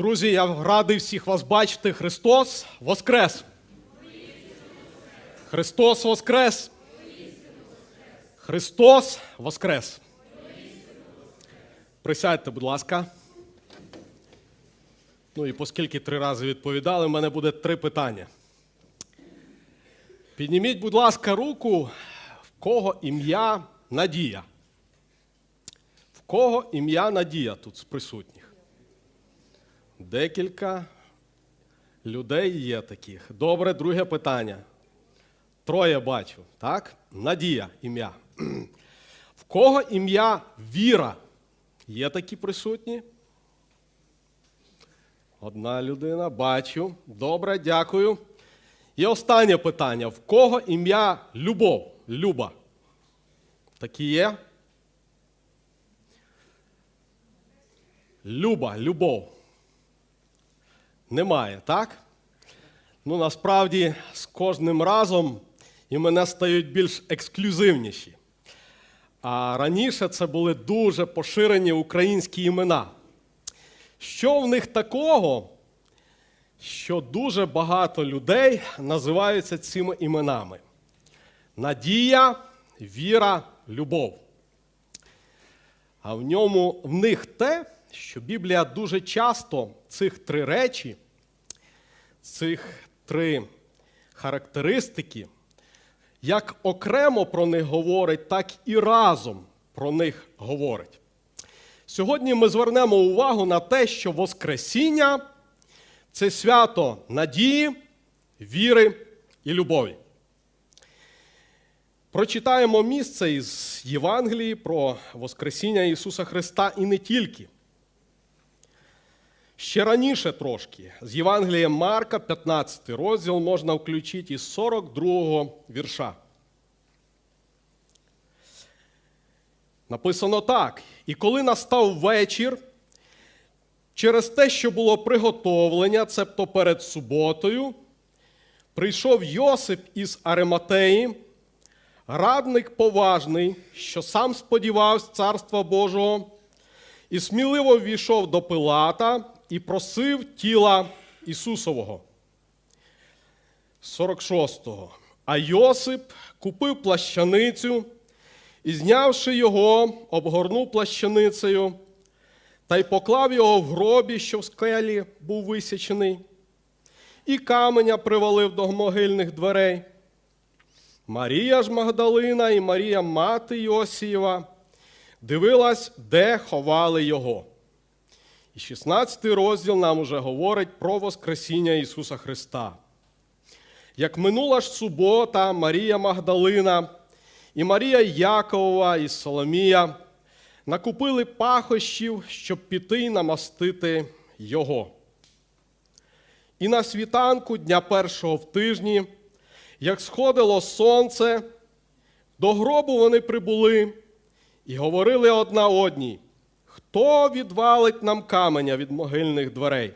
Друзі, я радий всіх вас бачити. Христос Воскрес! Христос Воскрес! Христос Воскрес! Присядьте, будь ласка. Ну і оскільки три рази відповідали, в мене буде три питання. Підніміть, будь ласка, руку, в кого ім'я Надія. В кого ім'я Надія тут з присутніх? Декілька людей є таких. Добре, друге питання. Троє бачу, так? Надія ім'я. В кого ім'я Віра? Є такі присутні? Одна людина, бачу. Добре, дякую. І останнє питання: в кого ім'я Любов? Люба? Такі є? Люба, любов. Немає, так? Ну, насправді, з кожним разом імена стають більш ексклюзивніші. А раніше це були дуже поширені українські імена. Що в них такого, що дуже багато людей називаються цими іменами: Надія, віра, любов. А в ньому в них те, що Біблія дуже часто цих три речі, цих три характеристики, як окремо про них говорить, так і разом про них говорить. Сьогодні ми звернемо увагу на те, що Воскресіння це свято надії, віри і любові. Прочитаємо місце із Євангелії про Воскресіння Ісуса Христа і не тільки. Ще раніше трошки, з Євангелія Марка, 15 розділ, можна включити із 42 вірша. Написано так: і коли настав вечір, через те, що було приготовлення, цебто перед суботою, прийшов Йосип із Ариматеї, радник поважний, що сам сподівався Царства Божого, і сміливо ввійшов до Пилата і просив тіла Ісусового. 46-го. А Йосип купив плащаницю і, знявши його, обгорнув плащаницею та й поклав його в гробі, що в скелі був висічений, і каменя привалив до могильних дверей. Марія ж Магдалина і Марія мати Йосієва дивилась, де ховали його. І 16 розділ нам уже говорить про Воскресіння Ісуса Христа. Як минула ж субота, Марія Магдалина і Марія Яковова і Соломія накупили пахощів, щоб піти й намастити його. І на світанку дня першого в тижні, як сходило сонце, до гробу вони прибули і говорили одна одній, хто відвалить нам каменя від могильних дверей.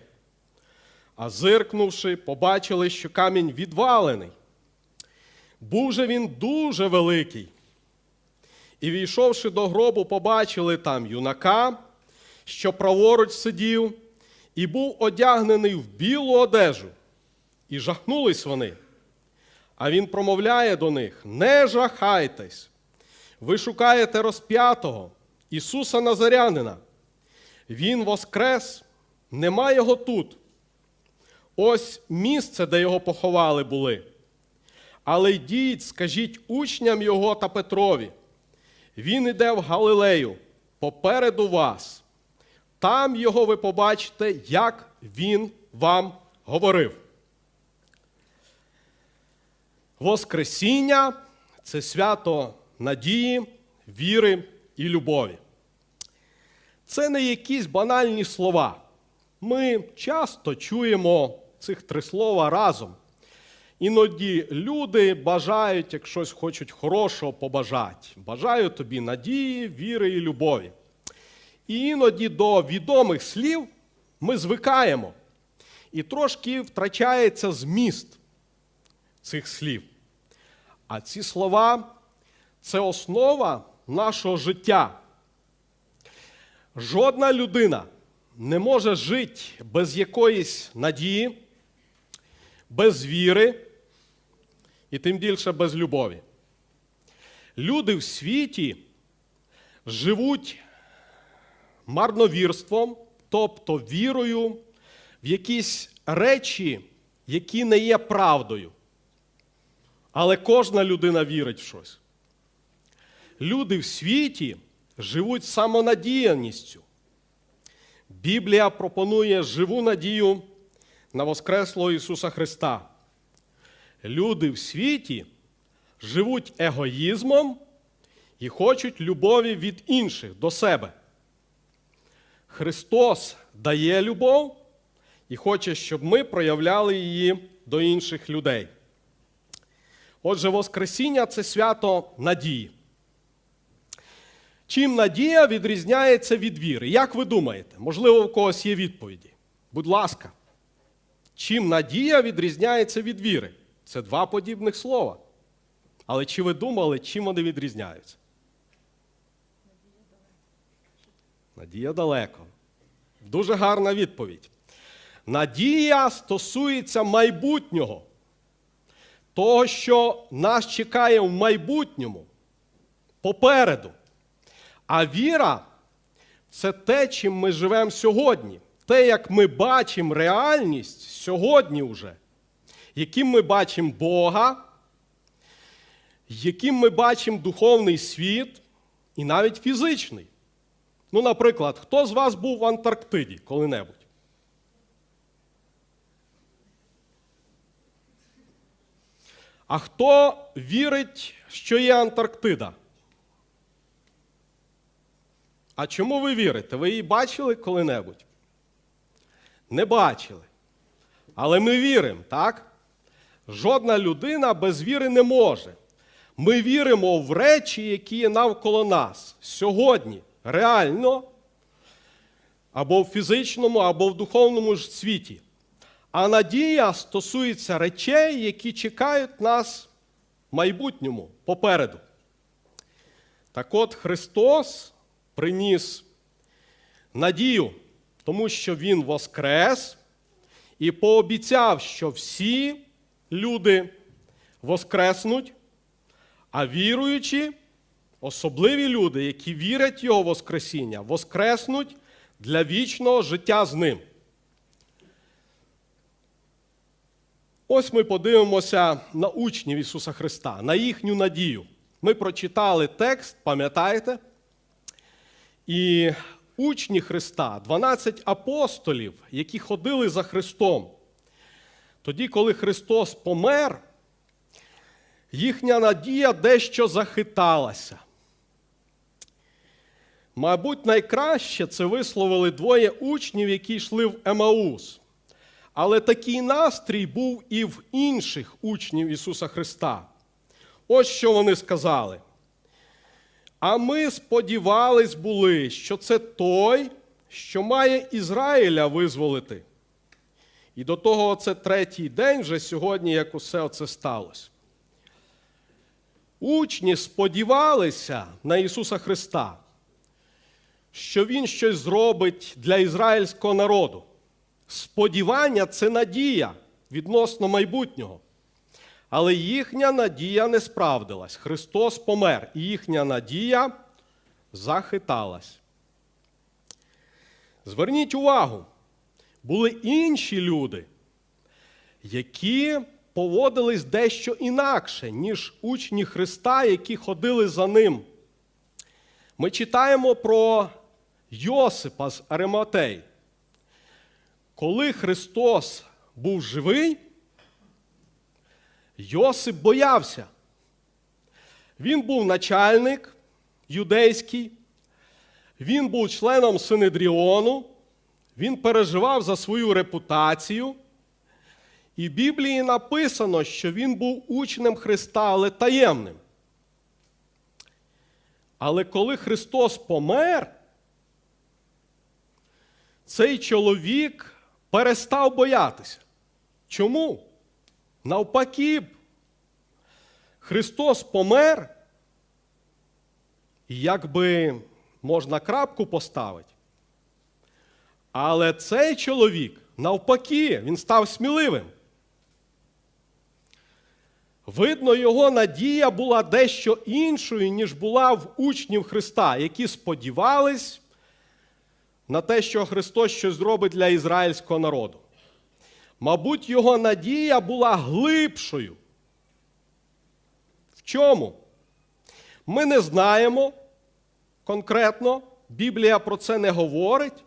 А зиркнувши, побачили, що камінь відвалений. Був же він дуже великий. І війшовши до гробу, побачили там юнака, що праворуч сидів, і був одягнений в білу одежу. І жахнулись вони. А він промовляє до них: Не жахайтесь, ви шукаєте розп'ятого Ісуса Назарянина. Він воскрес, нема його тут. Ось місце, де його поховали були. Але йдіть, скажіть учням його та Петрові. Він іде в Галилею попереду вас. Там його ви побачите, як він вам говорив. Воскресіння це свято надії, віри і любові. Це не якісь банальні слова. Ми часто чуємо цих три слова разом. Іноді люди бажають, як щось хочуть хорошого побажати. Бажаю тобі надії, віри і любові. І іноді до відомих слів ми звикаємо. І трошки втрачається зміст цих слів. А ці слова це основа нашого життя. Жодна людина не може жити без якоїсь надії, без віри і тим більше без любові. Люди в світі живуть марновірством, тобто вірою в якісь речі, які не є правдою. Але кожна людина вірить в щось. Люди в світі живуть самонадіяністю. Біблія пропонує живу надію на Воскреслого Ісуса Христа. Люди в світі живуть егоїзмом і хочуть любові від інших до себе. Христос дає любов і хоче, щоб ми проявляли її до інших людей. Отже, Воскресіння це свято надії. Чим надія відрізняється від віри? Як ви думаєте? Можливо, у когось є відповіді? Будь ласка. Чим надія відрізняється від віри? Це два подібних слова. Але чи ви думали, чим вони відрізняються? Надія далеко. Дуже гарна відповідь. Надія стосується майбутнього, того, що нас чекає в майбутньому, попереду. А віра це те, чим ми живемо сьогодні, те, як ми бачимо реальність сьогодні вже, яким ми бачимо Бога, яким ми бачимо духовний світ і навіть фізичний. Ну, наприклад, хто з вас був в Антарктиді коли-небудь? А хто вірить, що є Антарктида? А чому ви вірите? Ви її бачили коли-небудь? Не бачили. Але ми віримо, так? Жодна людина без віри не може. Ми віримо в речі, які є навколо нас сьогодні, реально, або в фізичному, або в духовному ж світі. А надія стосується речей, які чекають нас в майбутньому попереду. Так от Христос приніс надію, тому що Він воскрес і пообіцяв, що всі люди воскреснуть, а віруючі, особливі люди, які вірять в Його Воскресіння, воскреснуть для вічного життя з ним. Ось ми подивимося на учнів Ісуса Христа, на їхню надію. Ми прочитали текст, пам'ятаєте? І учні Христа, 12 апостолів, які ходили за Христом. Тоді, коли Христос помер, їхня надія дещо захиталася. Мабуть, найкраще це висловили двоє учнів, які йшли в Емаус. Але такий настрій був і в інших учнів Ісуса Христа. Ось що вони сказали. А ми сподівались були, що це той, що має Ізраїля визволити. І до того це третій день вже сьогодні, як усе це сталося. Учні сподівалися на Ісуса Христа, що Він щось зробить для ізраїльського народу. Сподівання це надія відносно майбутнього. Але їхня надія не справдилась. Христос помер, і їхня надія захиталась. Зверніть увагу, були інші люди, які поводились дещо інакше, ніж учні Христа, які ходили за ним. Ми читаємо про Йосипа з Ариматей. Коли Христос був живий, Йосип боявся. Він був начальник юдейський, він був членом Синедріону, він переживав за свою репутацію. І в Біблії написано, що він був учнем Христа, але таємним. Але коли Христос помер, цей чоловік перестав боятися. Чому? Навпаки, Христос помер, якби можна крапку поставити, Але цей чоловік, навпаки, він став сміливим. Видно, його надія була дещо іншою, ніж була в учнів Христа, які сподівались на те, що Христос щось зробить для ізраїльського народу. Мабуть, його надія була глибшою. В чому? Ми не знаємо конкретно, Біблія про це не говорить,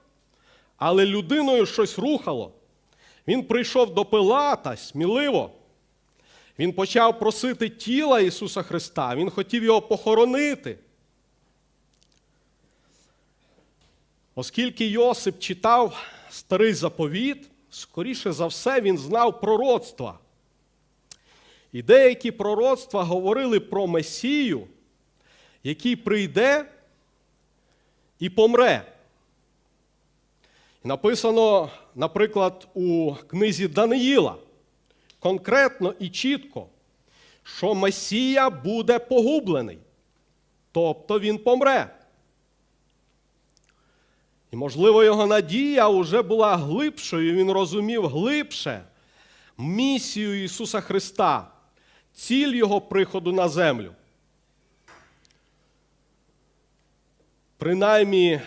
але людиною щось рухало. Він прийшов до Пилата сміливо. Він почав просити тіла Ісуса Христа, Він хотів його похоронити. Оскільки Йосип читав старий заповіт, скоріше за все, він знав пророцтва. І деякі пророцтва говорили про Месію, який прийде і помре. Написано, наприклад, у книзі Даниїла конкретно і чітко, що Месія буде погублений, тобто він помре. І, можливо, його надія вже була глибшою, він розумів глибше місію Ісуса Христа, ціль Його приходу на землю. Принаймні,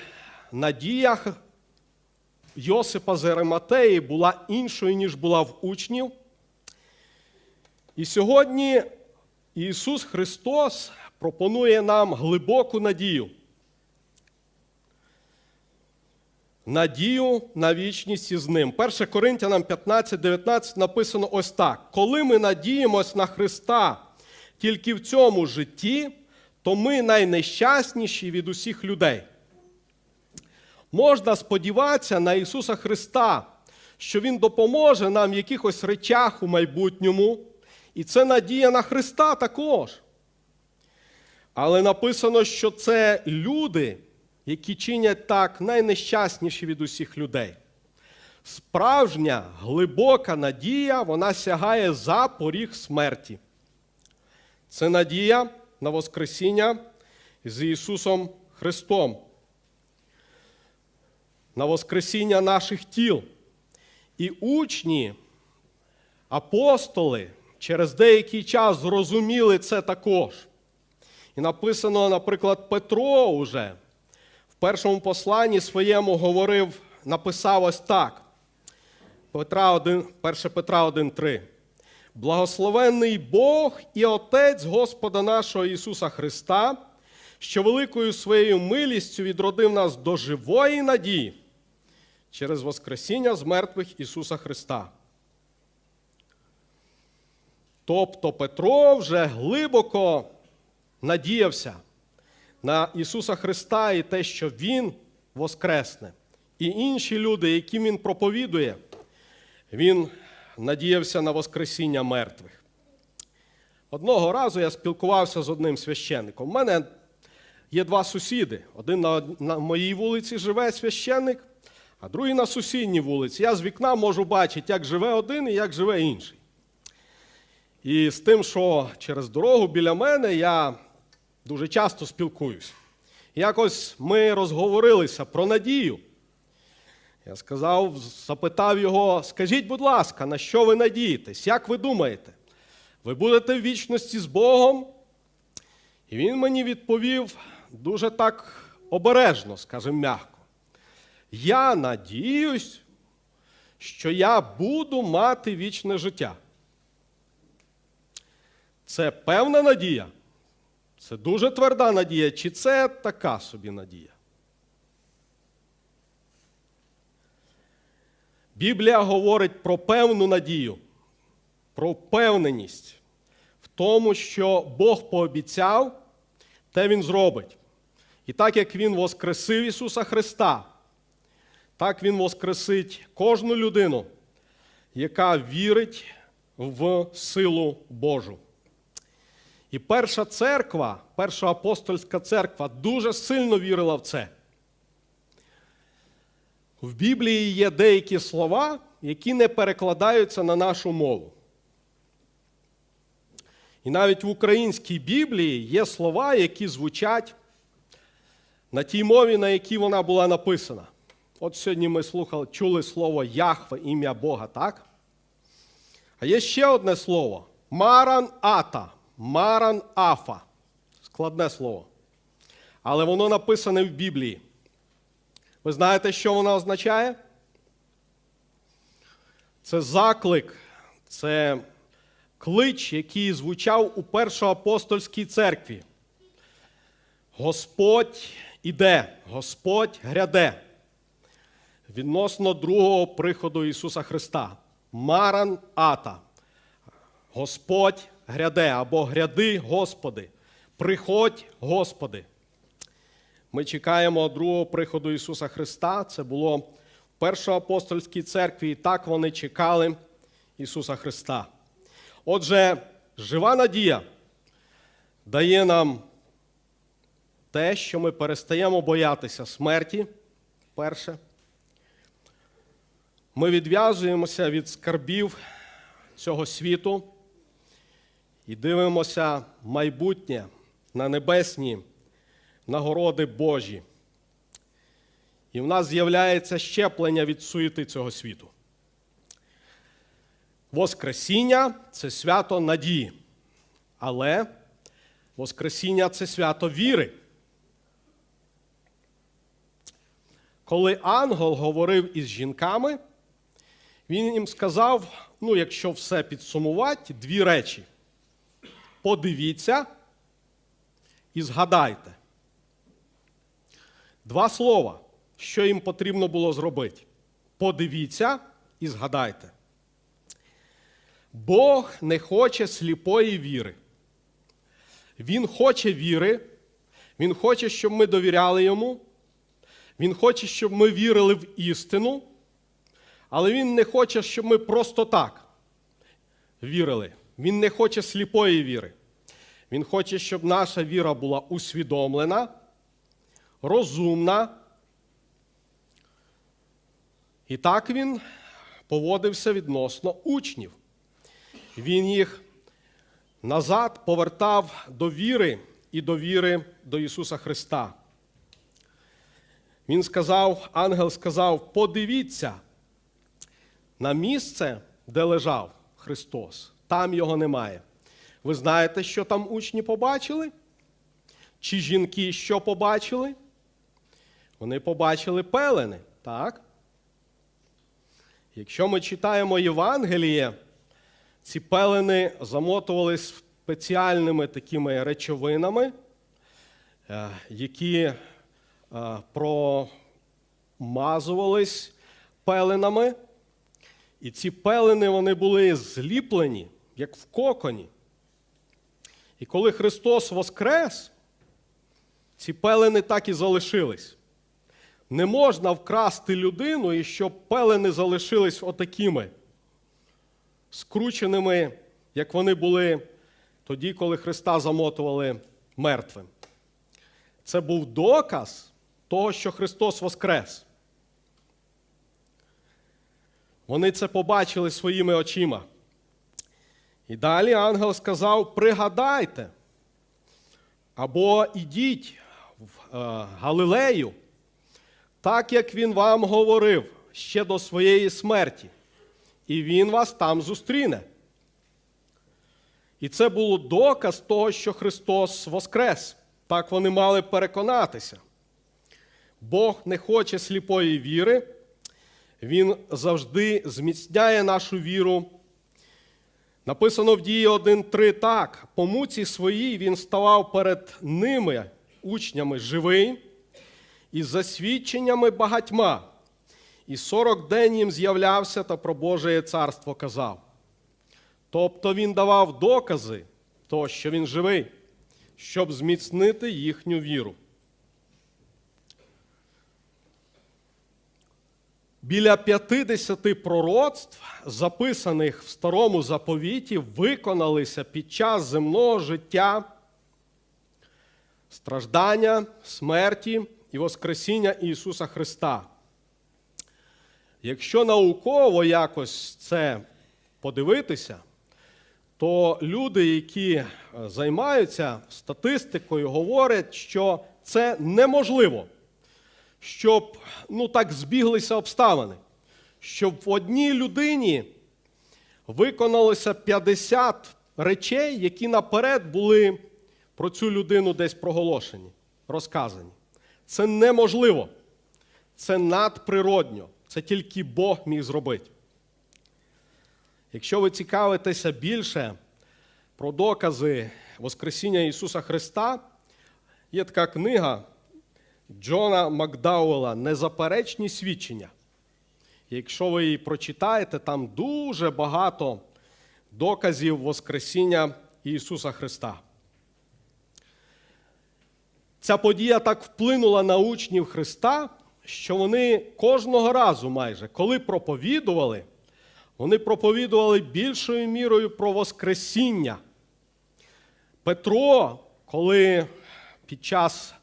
надія Йосипа з Ерематеї була іншою, ніж була в учнів. І сьогодні Ісус Христос пропонує нам глибоку надію. Надію на вічність із ним. 1 Коринтянам 15, 19 написано ось так: коли ми надіємось на Христа тільки в цьому житті, то ми найнещасніші від усіх людей. Можна сподіватися на Ісуса Христа, що Він допоможе нам в якихось речах у майбутньому, і це надія на Христа також. Але написано, що це люди, які чинять так найнещасніші від усіх людей. Справжня глибока надія, вона сягає за поріг смерті. Це надія на Воскресіння з Ісусом Христом, на Воскресіння наших тіл. І учні, апостоли через деякий час зрозуміли це також. І написано, наприклад, Петро уже першому посланні своєму говорив, написав ось так. Петра 1, 1 Петра 1,3. Благословенний Бог і Отець Господа нашого Ісуса Христа, що великою своєю милістю відродив нас до живої надії через Воскресіння з мертвих Ісуса Христа. Тобто Петро вже глибоко надіявся на Ісуса Христа і те, що Він воскресне. І інші люди, яким Він проповідує, Він надіявся на Воскресіння мертвих. Одного разу я спілкувався з одним священником. У мене є два сусіди. Один на, на моїй вулиці живе священник, а другий на сусідній вулиці. Я з вікна можу бачити, як живе один і як живе інший. І з тим, що через дорогу біля мене я дуже часто спілкуюсь. Якось ми розговорилися про надію. Я сказав, запитав його: скажіть, будь ласка, на що ви надієтесь? Як ви думаєте? Ви будете в вічності з Богом? І він мені відповів дуже так обережно, скажімо м'яко. Я надіюсь, що я буду мати вічне життя. Це певна надія? Це дуже тверда надія, чи це така собі надія? Біблія говорить про певну надію, про впевненість в тому, що Бог пообіцяв, те Він зробить. І так як Він воскресив Ісуса Христа, так Він воскресить кожну людину, яка вірить в силу Божу. І перша церква, перша апостольська церква дуже сильно вірила в це. В Біблії є деякі слова, які не перекладаються на нашу мову. І навіть в українській Біблії є слова, які звучать на тій мові, на якій вона була написана. От сьогодні ми слухали, чули слово Яхве, ім'я Бога, так? А є ще одне слово Маран Ата, Маран Афа. Складне слово. Але воно написане в Біблії. Ви знаєте, що воно означає? Це заклик, це клич, який звучав у першоапостольській церкві. Господь іде, Господь гряде. Відносно другого приходу Ісуса Христа. Маран Ата. Господь гряде або гряди, Господи. Приходь, Господи. Ми чекаємо другого приходу Ісуса Христа. Це було в першоапостольській церкві, і так вони чекали Ісуса Христа. Отже, жива надія дає нам те, що ми перестаємо боятися смерті. Перше. Ми відв'язуємося від скарбів цього світу і дивимося майбутнє на небесні нагороди Божі. І в нас з'являється щеплення від суєти цього світу. Воскресіння це свято надії. Але Воскресіння це свято віри. Коли ангел говорив із жінками, він їм сказав: ну, якщо все підсумувати, дві речі. Подивіться і згадайте. Два слова, що їм потрібно було зробити. Подивіться і згадайте. Бог не хоче сліпої віри. Він хоче віри, Він хоче, щоб ми довіряли йому. Він хоче, щоб ми вірили в істину, але Він не хоче, щоб ми просто так вірили. Він не хоче сліпої віри. Він хоче, щоб наша віра була усвідомлена, розумна. І так він поводився відносно учнів. Він їх назад повертав до віри і до віри до Ісуса Христа. Він сказав, ангел сказав: подивіться на місце, де лежав Христос. Там його немає. Ви знаєте, що там учні побачили? Чи жінки що побачили? Вони побачили пелени, так? Якщо ми читаємо Євангеліє, ці пелени замотувались спеціальними такими речовинами, е, які е, промазувались пеленами. І ці пелени вони були зліплені, як в коконі. І коли Христос воскрес, ці пелени так і залишились. Не можна вкрасти людину, і щоб пелени залишились отакими, скрученими, як вони були тоді, коли Христа замотували мертвим. Це був доказ того, що Христос воскрес. Вони це побачили своїми очима. І далі ангел сказав: пригадайте, або ідіть в е, Галилею, так як він вам говорив ще до своєї смерті, і він вас там зустріне. І це було доказ того, що Христос воскрес. Так вони мали переконатися. Бог не хоче сліпої віри, Він завжди зміцняє нашу віру. Написано в дії 1.3 так: по муці своїй він ставав перед ними, учнями живий, із засвідченнями багатьма, і сорок день їм з'являвся та про Боже царство казав. Тобто він давав докази того, що він живий, щоб зміцнити їхню віру. Біля 50 пророцтв, записаних в старому заповіті, виконалися під час земного життя страждання, смерті і Воскресіння Ісуса Христа. Якщо науково якось це подивитися, то люди, які е, займаються статистикою, говорять, що це неможливо, щоб ну так збіглися обставини, щоб в одній людині виконалося 50 речей, які наперед були про цю людину десь проголошені, розказані. Це неможливо. Це надприродньо. Це тільки Бог міг зробити. Якщо ви цікавитеся більше про докази Воскресіння Ісуса Христа, є така книга Джона Макдауела Незаперечні свідчення. Якщо ви її прочитаєте, там дуже багато доказів Воскресіння Ісуса Христа. Ця подія так вплинула на учнів Христа, що вони кожного разу майже, коли проповідували, вони проповідували більшою мірою про Воскресіння. Петро, коли під час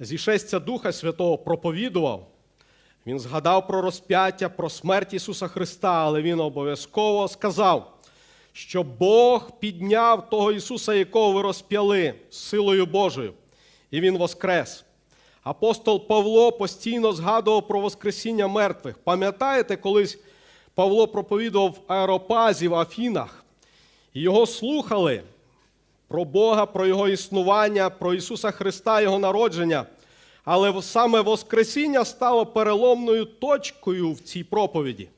зішестя Духа Святого проповідував, він згадав про розп'яття, про смерть Ісуса Христа, але він обов'язково сказав, що Бог підняв того Ісуса, якого ви розп'яли силою Божою, і Він воскрес. Апостол Павло постійно згадував про Воскресіння мертвих. Пам'ятаєте, колись Павло проповідував в Аеропазі в Афінах, і його слухали про Бога, про Його існування, про Ісуса Христа, Його народження. Але саме Воскресіння стало переломною точкою в цій проповіді.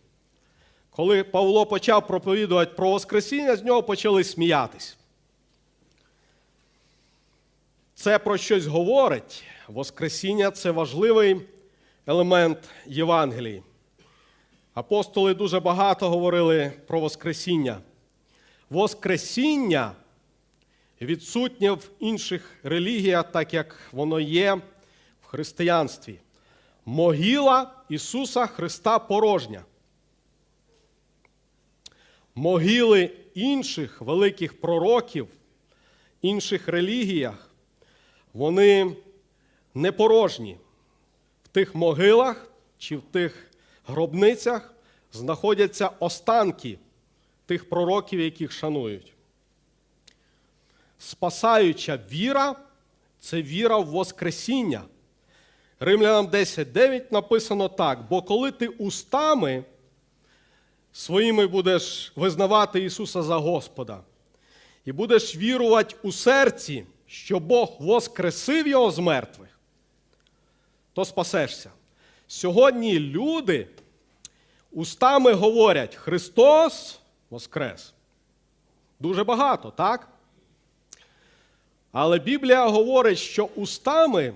Коли Павло почав проповідувати про Воскресіння, з нього почали сміятись. Це про щось говорить. Воскресіння це важливий елемент Євангелії. Апостоли дуже багато говорили про Воскресіння. Воскресіння відсутнє в інших релігіях, так як воно є в християнстві. Могила Ісуса Христа порожня. Могили інших великих пророків, інших релігіях, вони не порожні. В тих могилах чи в тих гробницях знаходяться останки тих пророків, яких шанують. Спасаюча віра це віра в Воскресіння. Римлянам 10.9 написано так: бо коли ти устами своїми будеш визнавати Ісуса за Господа, і будеш вірувати у серці, що Бог воскресив Його з мертвих, то спасешся. Сьогодні люди устами говорять Христос Воскрес. Дуже багато, так? Але Біблія говорить, що устами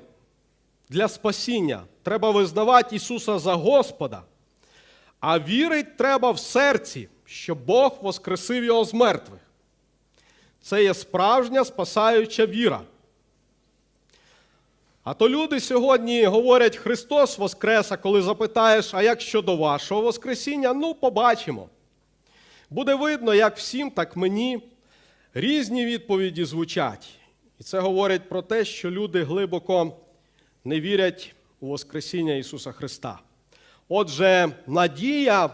для спасіння треба визнавати Ісуса за Господа, а вірить треба в серці, що Бог воскресив Його з мертвих. Це є справжня спасаюча віра. А то люди сьогодні говорять Христос Воскрес, а коли запитаєш, а як щодо вашого Воскресіння, ну, побачимо. Буде видно, як всім, так мені різні відповіді звучать. І це говорить про те, що люди глибоко не вірять у Воскресіння Ісуса Христа. Отже, надія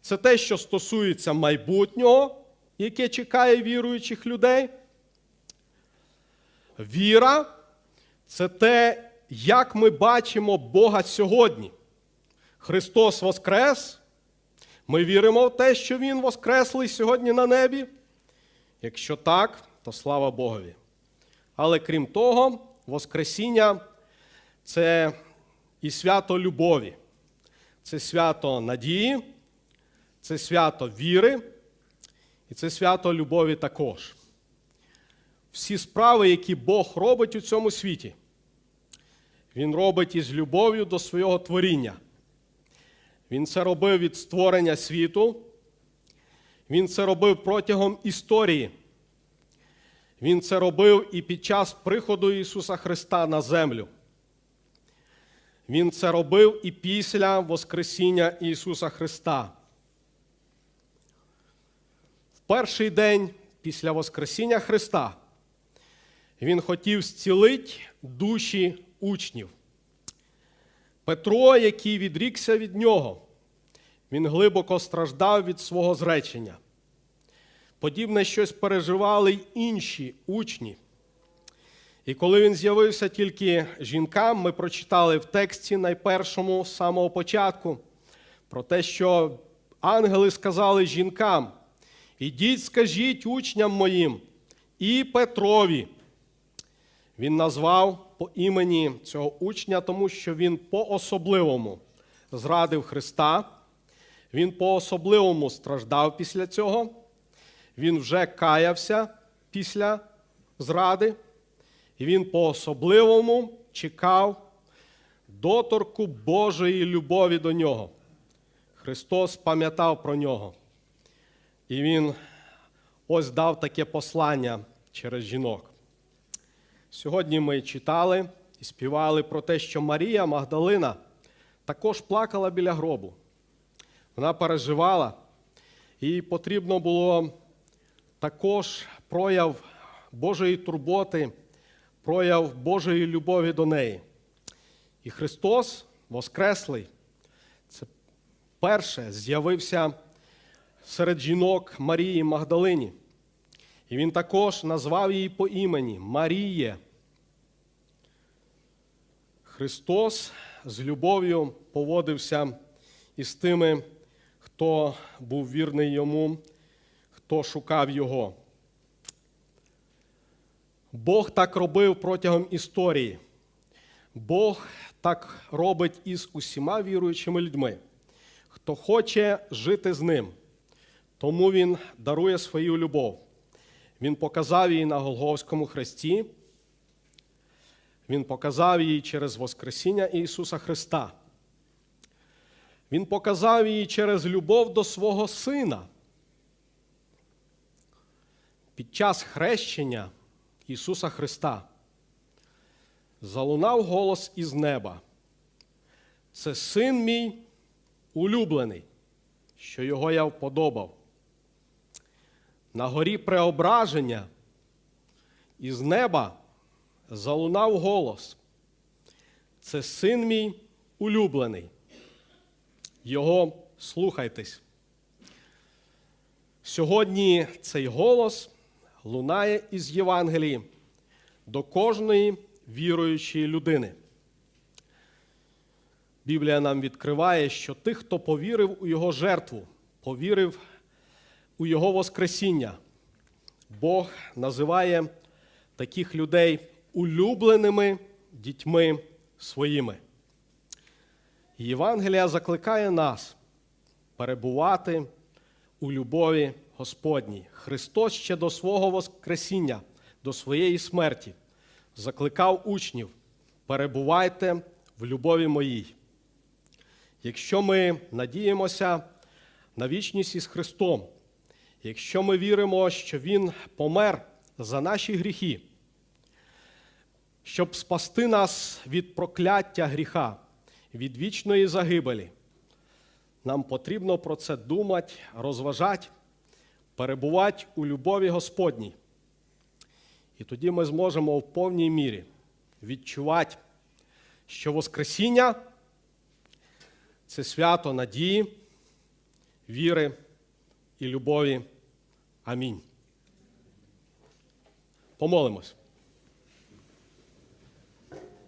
це те, що стосується майбутнього, яке чекає віруючих людей. Віра це те, як ми бачимо Бога сьогодні. Христос Воскрес. Ми віримо в те, що Він Воскреслий сьогодні на небі. Якщо так, то слава Богові. Але крім того, Воскресіння це і свято любові, це свято надії, це свято віри, і це свято любові також. Всі справи, які Бог робить у цьому світі, Він робить із любов'ю до свого творіння. Він це робив від створення світу, Він це робив протягом історії. Він це робив і під час приходу Ісуса Христа на землю. Він це робив і після Воскресіння Ісуса Христа. В перший день після Воскресіння Христа Він хотів зцілити душі учнів. Петро, який відрікся від нього, він глибоко страждав від свого зречення. Подібне щось переживали й інші учні. І коли він з'явився тільки жінкам, ми прочитали в тексті найпершому з самого початку про те, що ангели сказали жінкам: ідіть, скажіть учням моїм і Петрові. Він назвав по імені цього учня, тому що він по-особливому зрадив Христа, він по-особливому страждав після цього, він вже каявся після зради, і він по-особливому чекав доторку Божої любові до нього. Христос пам'ятав про нього. І Він ось дав таке послання через жінок. Сьогодні ми читали і співали про те, що Марія Магдалина також плакала біля гробу. Вона переживала, їй потрібно було також прояв Божої турботи, прояв Божої любові до неї. І Христос, Воскреслий, це перше з'явився серед жінок Марії Магдалині. І він також назвав її по імені Маріє. Христос з любов'ю поводився із тими, хто був вірний йому, хто шукав його. Бог так робив протягом історії. Бог так робить із усіма віруючими людьми, хто хоче жити з ним. Тому Він дарує свою любов. Він показав її на Голговському хресті. Він показав її через Воскресіння Ісуса Христа. Він показав її через любов до свого Сина. Під час хрещення Ісуса Христа залунав голос із неба. Це син мій улюблений, що його я вподобав. На горі преображення із неба залунав голос. Це син мій улюблений. Його слухайтесь. Сьогодні цей голос лунає із Євангелії до кожної віруючої людини. Біблія нам відкриває, що тих, хто повірив у Його жертву, повірив у Його Воскресіння, Бог називає таких людей улюбленими дітьми своїми. Євангелія закликає нас перебувати у любові Господній. Христос ще до свого Воскресіння, до своєї смерті, закликав учнів: перебувайте в любові моїй. Якщо ми надіємося на вічність із Христом, якщо ми віримо, що Він помер за наші гріхи, щоб спасти нас від прокляття гріха, від вічної загибелі, нам потрібно про це думати, розважати, перебувати у любові Господній. І тоді ми зможемо в повній мірі відчувати, що Воскресіння це свято надії, віри і любові. Амінь. Помолимось.